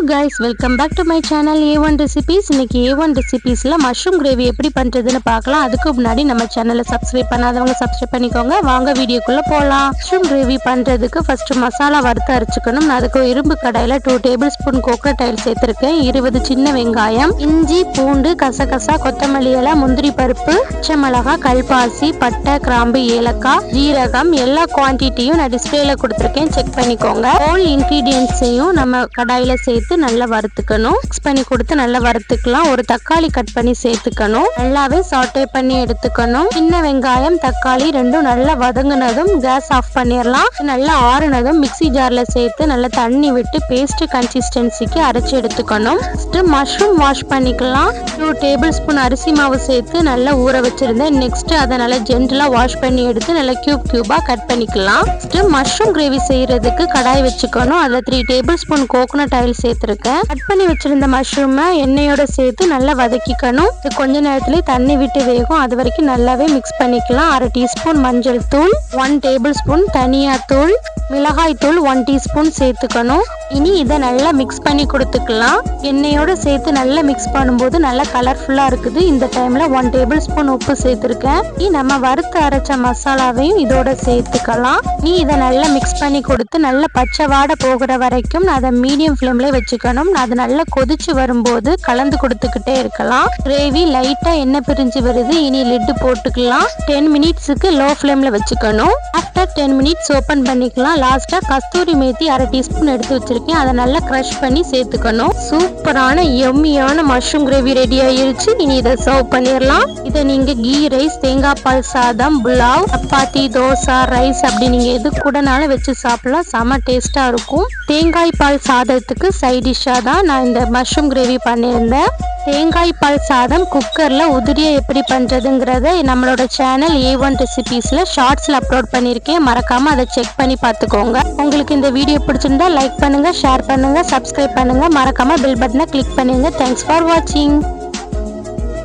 Hello guys welcome back to my channel A one recipes இன்னைக்கு A one ரெசிபீஸில் mushroom gravy எப்படி பண்ணுறதுன்னு பார்க்கலாம். அதுக்கு முன்னாடி நம்ம சேனலை சப்ஸ்கிரைப் பண்ணாதவங்க சப்ஸ்கிரைப் பண்ணிக்கோங்க. வாங்க வீடியோக்குள்ளே போகலாம் மஷ்ரூம் கிரேவி பண்ணுறதுக்கு ஃபஸ்ட்டு மசாலா வறுத்து அரைச்சிக்கணும். நான் அதுக்கு இரும்பு கடாயில் two tablespoon coconut oil சேர்த்துருக்கேன். இருபது சின்ன வெங்காயம் இஞ்சி பூண்டு கசகசா கொத்தமல்லி இலை முந்திரி பருப்பு பச்சை கல்பாசி பட்டை கிராம்பு ஏலக்காய் ஜீரகம் எல்லா குவான்டிட்டியும் நான் டிஸ்பிளேல கொடுத்துருக்கேன். செக் பண்ணிக்கோங்க. ஹோல் இன்க்ரீடியன்ஸையும் நம்ம கடாயில் சேர்த்து நல்லா வறுத்துக்கணும். மிக்ஸ் பண்ணி கொடுத்து நல்லா வறுத்துக்கலாம். ஒரு தக்காளி கட் பண்ணி சேர்த்துக்கணும். நல்லாவே சாட்டே பண்ணி எடுத்துக்கணும். சின்ன வெங்காயம் தக்காளி ரெண்டும் நல்லா வதங்கினதும் கேஸ் ஆஃப் பண்ணிடலாம் நல்லா ஆறுனதும் மிக்ஸி ஜார்ல சேர்த்து நல்லா தண்ணி விட்டு பேஸ்ட் கன்சிஸ்டன்சிக்கு அரைச்சி எடுத்துக்கணும். மஷ்ரூம் வாஷ் பண்ணிக்கலாம். டூ டேபிள் ஸ்பூன் அரிசி மாவு சேர்த்து நல்லா ஊற வச்சிருந்தேன். நெக்ஸ்ட் அதை நல்லா ஜென்டலா வாஷ் பண்ணி எடுத்து நல்லா கியூப் கியூபா கட் பண்ணிக்கலாம். மஷ்ரூம் கிரேவி செய்யறதுக்கு கடாய் வச்சுக்கணும். அதில் three tablespoon coconut oil சேர்த்துருக்கேன் கட் பண்ணி வச்சிருந்த மஷ்ரூமை எண்ணெயோட சேர்த்து நல்லா வதக்கிக்கணும். இது கொஞ்ச நேரத்துலேயே தண்ணி விட்டு வேகும். அது வரைக்கும் நல்லாவே மிக்ஸ் பண்ணிக்கலாம். அரை டீஸ்பூன் மஞ்சள் தூள் ஒன் டேபிள் ஸ்பூன் தனியா தூள் மிளகாய் தூள் ஒன் டீஸ்பூன் சேர்த்துக்கணும். இனி இதை நல்லா மிக்ஸ் பண்ணி கொடுத்துக்கலாம். எண்ணெயோடு சேர்த்து நல்லா மிக்ஸ் பண்ணும்போது நல்லா கலர்ஃபுல்லாக இருக்குது. இந்த டைமில் ஒன் டேபிள் ஸ்பூன் உப்பு சேர்த்துருக்கேன். நீ நம்ம வறுத்து அரைச்ச மசாலாவையும் இதோட சேர்த்துக்கலாம். நீ இதை நல்லா மிக்ஸ் பண்ணி கொடுத்து நல்லா பச்சை வாடை போகிற வரைக்கும் அதை மீடியம் ஃப்ளேம்லேயே வச்சுக்கணும். அது நல்லா கொதிச்சு வரும்போது கலந்து கொடுத்துக்கிட்டே இருக்கலாம். கிரேவி லைட்டாக எண்ணெய் பிரிஞ்சு வருது. இனி லிட்டு போட்டுக்கலாம். டென் மினிட்ஸுக்கு லோ ஃப்ளேமில் வச்சுக்கணும். ஆஃப்டர் டென் மினிட்ஸ் ஓப்பன் பண்ணிக்கலாம். லாஸ்ட்டாக கஸ்தூரி மேத்தி அரை டீஸ்பூன் எடுத்து வச்சிருக்கேன். அதை நல்லா க்ரஷ் பண்ணி சேர்த்துக்கணும். சூப்பரான எம்மியான மஷ்ரூம் கிரேவி ரெடி ஆயிருச்சு. இனி இதை சர்வ் பண்ணிடலாம். இதை நீங்கள் கீ ரைஸ் தேங்காய் பால் சாதம் புலாவ் சப்பாத்தி தோசை ரைஸ் அப்படி நீங்கள் எது கூடனாலும் வச்சு சாப்பிடலாம். செம டேஸ்ட்டாக இருக்கும். தேங்காய் பால் சாதத்துக்கு சைடிஷ்ஷாக தான் நான் இந்த மஷ்ரூம் கிரேவி பண்ணியிருந்தேன். தேங்காய் பால் சாதம் குக்கரில் உதிரியை எப்படி பண்ணுறதுங்கிறத நம்மளோட சேனல் ஏ ஒன் ரெசிபீஸில் ஷார்ட்ஸில் அப்லோட் பண்ணியிருக்கேன். மறக்காமல் அதை செக் பண்ணி பார்த்துக்கோங்க. உங்களுக்கு இந்த வீடியோ பிடிச்சிருந்தா லைக் பண்ணுங்கள் ஷேர் பண்ணுங்கள் சப்ஸ்கிரைப் பண்ணுங்கள் மறக்காமல் பெல் பட்டனை கிளிக் பண்ணுங்கள் தேங்க்ஸ் ஃபார் வாட்சிங்